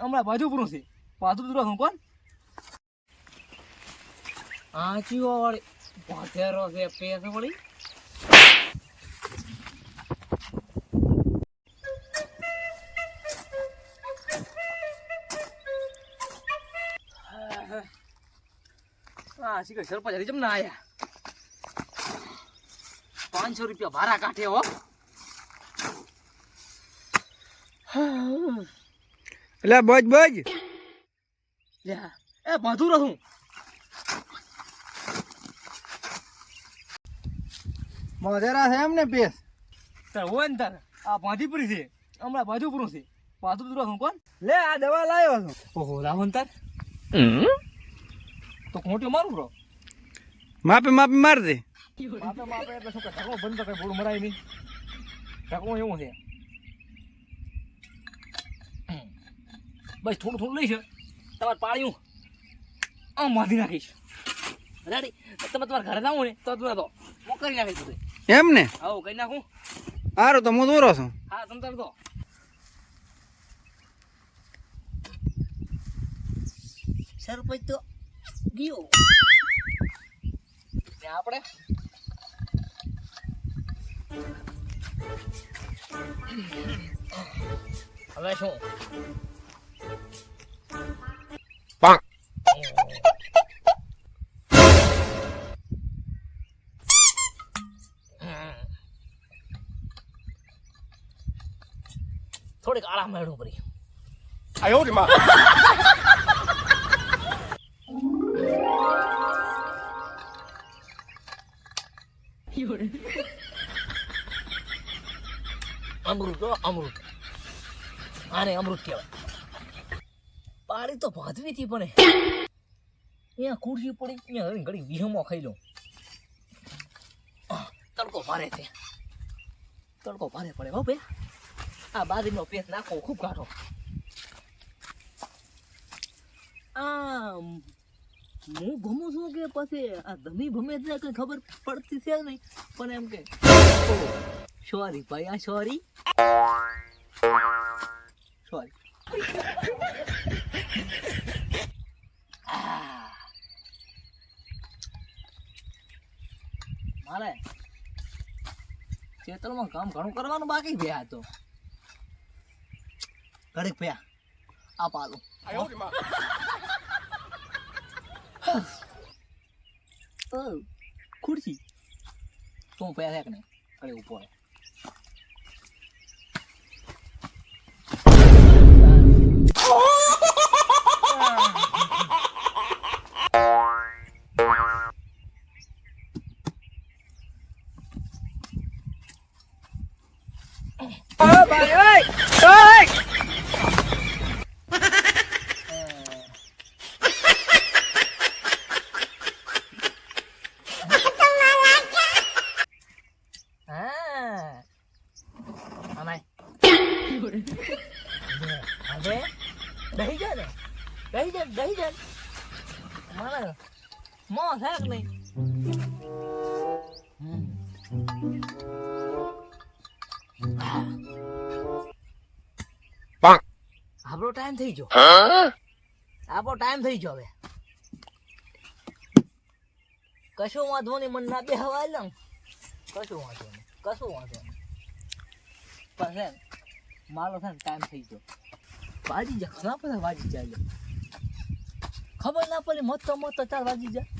હમણાં બાજુ પૂરું છે. પાછું દૂર હું કોણ? આ ચીવો વાળી. ભાથેરો છે, પેસ વળી. હા શીખર સરપંચ હરી જમના આયા. પાંચસો રૂપિયા ભાડા કાઢે હો. એટલે બજ બજ. એ બાંધું રહું. મોઢેરા છે એમ ને પેસ તો હોય ને તારે. આ બાંધી પડી છે. હમણાં બાજુ પૂરું છે. પાછું દૂર હું કોણ? લે આ દવા લાવ્યો છું. ઓહો રાવણ તાર. તો ખોટી મારું બ્રો? માપે માપે માર દે. માપે માપે એટલે શું કે ઢાંકણું બંધ કરે કઈ મરાય નહીં. ઢાંકણું એવું છે. બસ થોડું થોડું લઈશ તમારે પાળ્યું આમ બાંધી નાખીશ. રાડી. તમે તમારા ઘરે જાઉં ને તો તમે તો હું કરી નાખીશ એમ ને? આવું કરી નાખું. સારું તો હું દોરો છું. હા તમે તાર તો. સરપંચ તો ગયો. ને આપણે? હવે શું? થોડીક આરામ મેળવું પડી. અમૃત હો, અમૃત. આને અમૃત કહેવાય. પાડી તો ભાદવી હતી પણ અહીંયા ખુરશી પડી અહીંયા હવે ઘડી વિહમો ખાઈ લઉં તડકો ભારે છે. તડકો ભારે પડે હો ભાઈ. આ બાજરીનો પેટ નાખો, ખૂબ કાઢો આ હું ભમું છું કે પછી આ ધમી ભમે છે કઈ ખબર પડતી છે નહીં, પણ એમ કે, સોરી ભાઈ, આ સોરી. સોરી. મારે ખેતરમાં કામ ઘણું કરવાનું બાકી ગયા તો. ઘડીક ભયા આ પાલું. ખુરશી. તું છે કે નહીં? અરે ઊભો રહે હા આમાય હવે દહી જા ને દહી જા દહી જા મારે મો થાય કે નહીં. આપણો ટાઈમ થઈ ગયો આપણો ટાઈમ થઈ ગયો હવે કશું વાંધો નહીં મને ના બે હવા લઉં કશું વાંધો નહીં કશું વાંધો નહીં પણ મારો છે ને ટાઈમ થઈ ગયો વાજી જા ઘણા બધા વાજી જાય. ખબર ના પડી મત તો મત ચાર વાગી જાય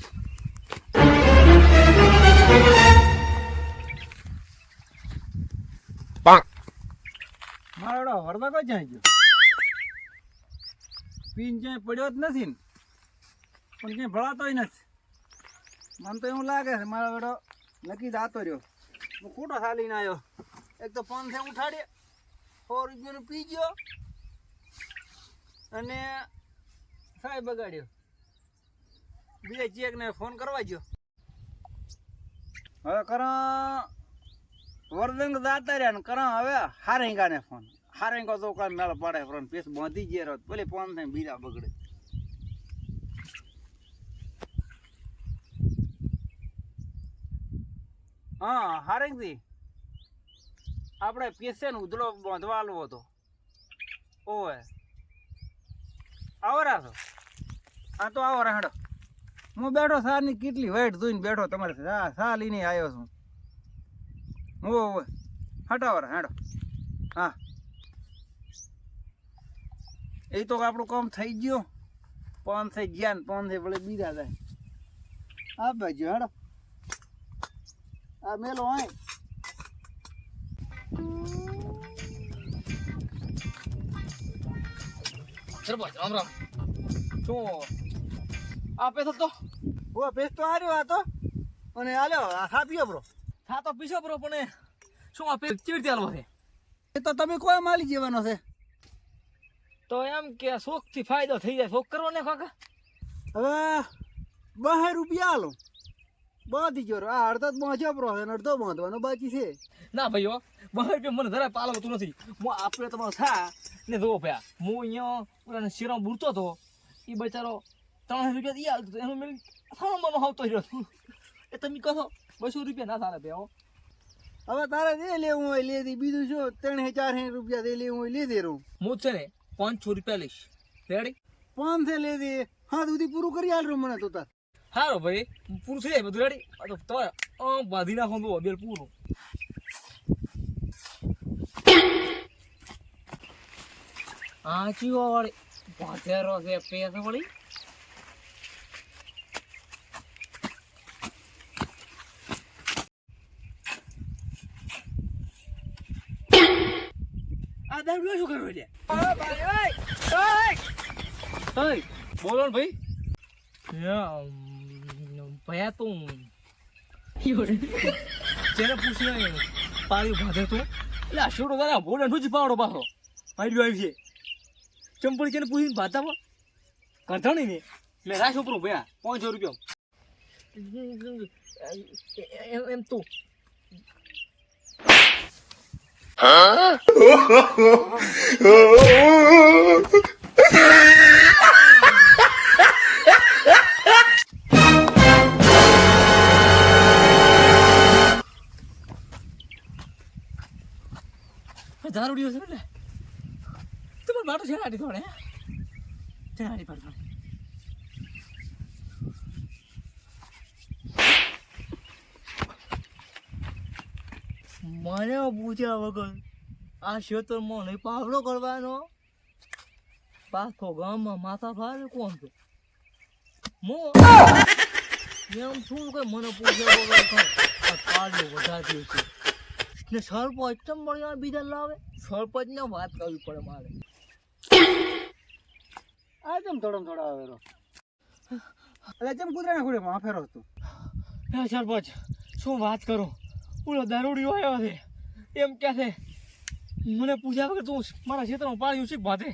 મારો વરદા કોઈ જાય ગયો? પીન ક્યાંય પડ્યો જ નથી ને. પણ ક્યાંય ભળાતોય નથી. મને તો એવું લાગે છે મારો વેડો નક્કી જ આતો રહ્યો. હું ખોટો ચાલીને આવ્યો. એક તો ફોન છે ઉઠાડ્યો ફોર રૂપિયાનું પી ગયો અને સાહેબ બગાડ્યો. બીજા ચેકને ફોન કરવા જો હવે કર વર્ધંગ દાતા રહ્યા ને કરા હવે હારેંગાને ફોન હારેંગો તો કાંઈ મેળ પડે, પણ પેસ બાંધી ગયા રહો પેલી ફોન થાય બીજા બગડે. હા, હારેંગજી. આપણે પેસે ને ઉધડો બાંધવા આલવો હતો. ઓય. આવો રાખો હા તો આવો હેડો હું બેઠો સારની કેટલી વાઈટ જોઈને બેઠો તમારે સા લઈને આવ્યો છું. હો હટાવર હેડો. હા. એ તો આપણું કામ થઈ ગયું. પોન થઈ ગયા ને પોન થઈ ભલે બીજા જાય. આ બાજુ, હેડો. આ મેલો આય સરપંચ રામ રામ. શું આપે તો તો. ઓ પેસ તો આર્યો આ તો અને આલ્યો આ ખા પીયો બ્રો? ખા તો પીશો બ્રો પણ શું આપે રીતે હાલવો છે? એ તો તમે કોઈ માલી જવાનો છે. તો એમ કે શોખથી ફાયદો થઈ જાય શોખ કરવો ને કાકા? હવે બહાર રૂપિયા આલો. બાંધી ગયો. આ અડધો જ બાંધ્યો બ્રો અને અડધો બાંધવાનો બાકી છે. ના ભાઈઓ બહાર રૂપિયા મને જરા પાલવતું નથી. હું આપણે તમારો થા ને જોવો ભાઈ હું અહીંયા શીરો બૂરતો હતો. એ બચારો ત્રણ રૂપિયા દી આવતો એનો મેં સારો મનો આવતો રહ્યો એ તમે કહો બસો રૂપિયા ના સારા ભયા હવે તારે જે લેવું હોય લે દી બીજું શું ત્રણ ચાર રૂપિયા દે લેવું હોય લે દે રહું હું છે ને પાંચસો રૂપિયા લઈશ રેડી પાંચસો લે દે હા સુધી પૂરું કરી આલ રહ્યું મને તો તાર હારો ભાઈ પૂરું થઈ જાય બધું રેડી આ તો તમારે બાંધી નાખો તો બેલ પૂરું આચી વાળી ભાથેરો છે પેસ વળી દારૂ શું કરવું છે? ઓય બોલો ને ભાઈ. ભયા તું. જેને પૂછ્યું પાડ્યું ભાધે તું. એટલે આ શોડો તારા ભોળા નું જ પાવડો પાછો. પાડ્યું આવી છે. ચંપડી કેને પૂછીને ભાતા કરધણી ને. મેં રાશ ઉપરું ભયા પાંચસો રૂપિયા એમ એમ તું. દારૂડિયો છે એટલે? તમારે બાટો છે આડી થોડે છે આડી પાડ. થોડે મને પૂછ્યા વગર આ ક્ષેત્રમાં નહીં પાવડો કરવાનો? પાછો ગામમાં માથા ફાવે કોણ છે? હું? એમ શું કે મને પૂછ્યા વગર આ કાર્યો છે. ને સરપંચ ચમ મળ્યા બીજા લાવે? સરપંચ ને વાત કરવી પડે મારે. આ જેમ થોડો થોડો આવેલો? એટલે જેમ કૂતરાના ખૂડે માં ફેરો તું હે સરપંચ શું વાત કરું? ઓલો દારૂડિયો આવ્યો છે. એમ કે છે, મને પૂછ્યા વગર તું મારા ક્ષેત્રમાં પાળ્યું છે ભાતે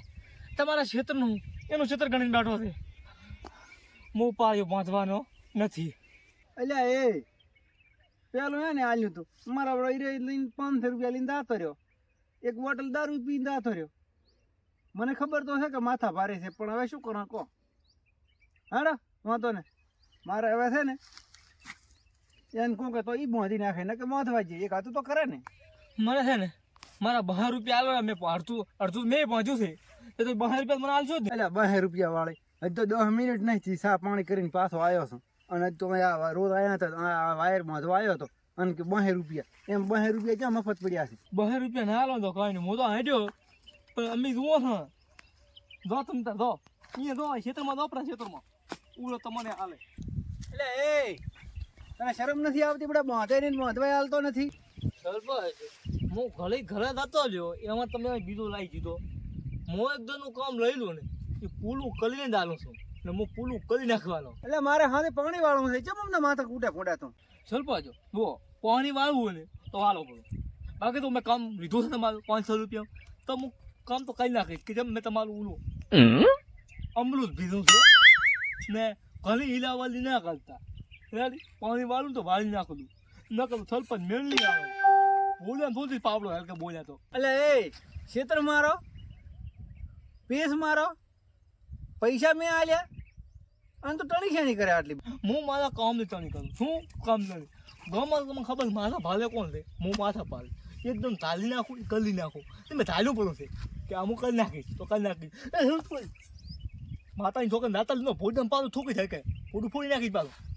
તમારા ક્ષેત્રનું, એનું ક્ષેત્ર ગણીને બેઠો છે. હું પાળ્યો બાંધવાનો નથી. એટલે એ, પેલું હે ને આલ્યું તું, મારા વડે લઈને પાંચસો રૂપિયા લઈને દાતો રહ્યો. એક બોટલ દારૂ પીને દાતો રહ્યો. મને ખબર તો છે કે માથા ભારે છે, પણ હવે શું કરો કહો? હાડો વાંધો ને. મારે હવે છે ને એને કહું કે તો એ બાંધી નાખે ને કે બાંધવા જઈએ. એક હાથું તો કરે ને. મને છે ને મારા બહાર રૂપિયા આવ્યા. મેં અડધું અડધું મેં પહોંચ્યું છે. એ તો બહાર રૂપિયા મને આલશો ને. એટલે બહે રૂપિયા વાળી. હજી તો દસ મિનિટ નહીં થી સા પાણી કરીને પાછો આવ્યો છું. અને હજી તો આ રોજ આવ્યા હતા આ વાયર બાંધવા આવ્યો હતો. અને કે બહે રૂપિયા. એમ બહે રૂપિયા ક્યાં મફત પડ્યા છે? બહે રૂપિયા ના લો તો કઈ નહીં. હું તો હાંડ્યો. પણ અમે જુઓ છો. જો તમે તાર જો. અહીંયા જો ખેતરમાં જો આપણા ઉડો તમને હાલે એટલે એ! તને શરમ નથી આવતી? બધા બાંધે ને બાંધવા હાલતો નથી. સરપંચ હું ઘરે ઘરે જતો જો એમાં તમે બીજો લાવી દીધો. હું એકદમનું કામ લઈ લઉં ને એ પૂલું કરીને જ આલું છું. ને હું પૂલું કરી નાખવાનો. એટલે મારે હાથે પાણી વાળવું છે. ચમ અમને માથા કૂટ્યા ફોટા તો? સરપંચ જુઓ પાણી વાળવું હોય ને તો હાલો પડો બાકી તો મેં કામ લીધું છે તમારું પાંચસો રૂપિયા. તો હું કામ તો કરી નાખીશ કે જેમ મેં તમારું ઓલું અમૃત ભીધું છે ને ઘણી હિલાવાલી ના કરતા. રેડી પાણી વાળું તો વાળી નાખું છું ન કરું સરપંચ મેળ નહીં આવે. બોલ્યા થોડી પાવડો હલકે બોલ્યા તો. એટલે એ ક્ષેત્ર મારો? પેસ મારો? પૈસા મેં આલ્યા? અને તો ટણી ખેણી કરે આટલી હું મારા કામની ટણી તણી કરું. શું કામ ટણી? ગામમાં તમને ખબર માથા ભાલે કોણ છે? હું માથા ભાલે એકદમ ઢાલી નાખું કરી નાખું. મેં તાલ્યું પડું છે કે અમુક કરી નાખીશ તો કરી નાખીશ. માતાની છોકરા નાતાલ નો ભોજન પાછું થૂકી થાય કે? ફોટું ફોડી નાખીશ પાછું.